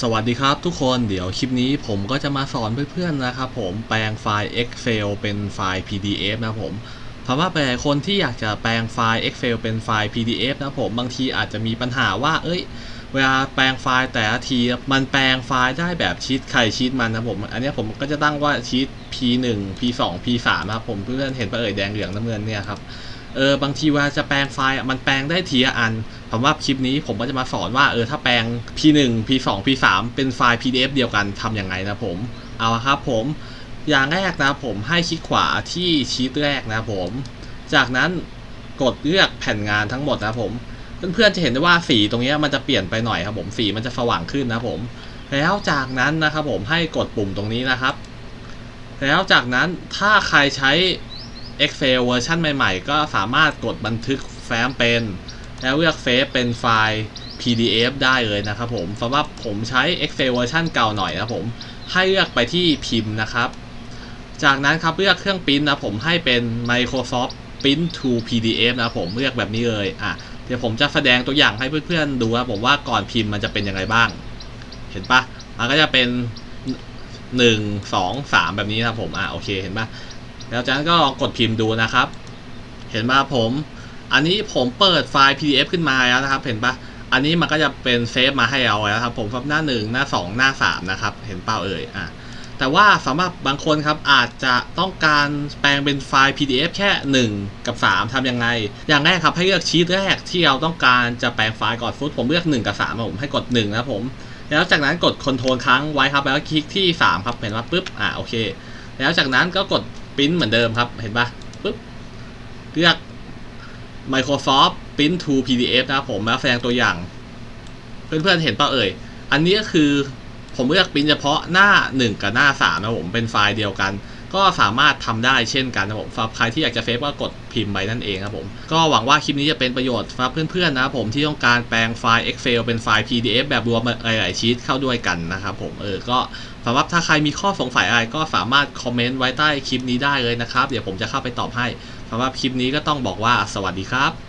สวัสดีครับทุกคนเดี๋ยวคลิปนี้ผมก็จะมาสอนเพื่อนๆนะครับผมแปลงไฟล์ Excel เป็นไฟล์ PDF นะผมสำหรับหลายคนที่อยากจะแปลงไฟล์ Excel เป็นไฟล์ PDF นะผมบางทีอาจจะมีปัญหาว่าเอ้ย เวลาแปลงไฟล์แต่ละที มันแปลงไฟล์ได้แบบชีตใครชีตมันนะผม อันนี้ผมก็จะตั้งว่าชีต P1 P2 P3 นะครับผมเพื่อนเห็นปะเอ่ยแดงเหลืองน้ำเงินเนี่ยครับเออบางทีเวลาจะแปลงไฟล์มันแปลงได้ทีละอันผมว่าคลิปนี้ผมก็จะมาสอนว่าเออถ้าแปลง P1 P2 P3 เป็นไฟล์ PDF เดียวกันทำยังไงนะผมเอาละครับผมอย่างแรกนะผมให้คลิกขวาที่ชีตแรกนะผม จากนั้นกดเลือกแผ่นงานทั้งหมดนะผม เพื่อนๆจะเห็นได้ว่าสีตรงนี้มันจะเปลี่ยนไปหน่อยครับผมสีมันจะสว่างขึ้นนะผม แล้วจากนั้นนะครับผมให้กดปุ่มตรงนี้นะครับ แล้วจากนั้นถ้าใครใช้ Excel เวอร์ชันใหม่ๆ ก็สามารถกดบันทึกแฟ้มเป็น แล้วเลือกเซเป็นไฟล์ PDF ได้เลยนะครับผมสำหรับผมใช้ Excel เวอร์ชันเก่าหน่อยนะผม ให้เลือกไปที่พิมพ์นะครับ จากนั้นครับเลือกเครื่องปริ้นนะผมให้เป็น Microsoft Print to PDF นะผมเลือกแบบนี้เลยอะ เดี๋ยวผมจะแสดงตัวอย่างให้เพื่อนๆดูนะผมว่าก่อนพิมพ์มันจะเป็นยังไงบ้าง เห็นปะมันก็จะเป็น1 2 3แบบนี้นะครับผมอะโอเคเห็นปะแล้วจากนั้นก็ลองกดพิมพ์ดูนะครับ เห็นปะผม อันนี้ผมเปิดไฟล์ PDF ขึ้นมาแล้วนะครับ เห็นปะอันนี้มันก็จะเป็นเซฟมาให้เราแล้วครับ ผมครับหน้า1หน้า2หน้า3นะครับ เห็นเปล่าเอ่ยอะ แต่ว่าสำหรับบางคนครับอาจจะต้องการแปลงเป็นไฟล์ PDF แค่ 1 กับ 3ทำยังไง อย่างแรกครับให้เลือกชีตแรกที่เราต้องการจะแปลงไฟล์ก่อนฟุตผมเลือก 1 กับ3ครับผมให้กด1นะครับผม แล้วจากนั้นกด Ctrl ค้างไว้ครับแล้วคลิกที่ 3 ครับเห็นว่าปุ๊บอะโอเค แล้วจากนั้นก็กดปริ้นเหมือนเดิมครับเห็นปะปุ๊บเลือก Microsoft Print to PDF นะครับผมแล้วแสดงตัวอย่าง เพื่อนๆเห็นเปล่าเอ่ยอันนี้ก็คือ ผมเลือกปริ้นเฉพาะหน้า 1 กับหน้า3นะผมเป็นไฟล์เดียวกัน ก็สามารถทำได้เช่นกันนะผมสำหรับใครที่อยากจะเซฟก็กดพิมพ์ไปนั่นเองครับผมก็หวังว่าคลิปนี้จะเป็นประโยชน์สำหรับเพื่อนๆนะครับผมที่ต้องการแปลงไฟล์ Excel เป็นไฟล์ PDF แบบรวมหลายๆชีตเข้าด้วยกันนะครับผมเออก็สำหรับถ้าใครมีข้อสงสัยอะไรก็สามารถคอมเมนต์ไว้ใต้คลิปนี้ได้เลยนะครับเดี๋ยวผมจะเข้าไปตอบให้สำหรับคลิปนี้ก็ต้องบอกว่าสวัสดีครับ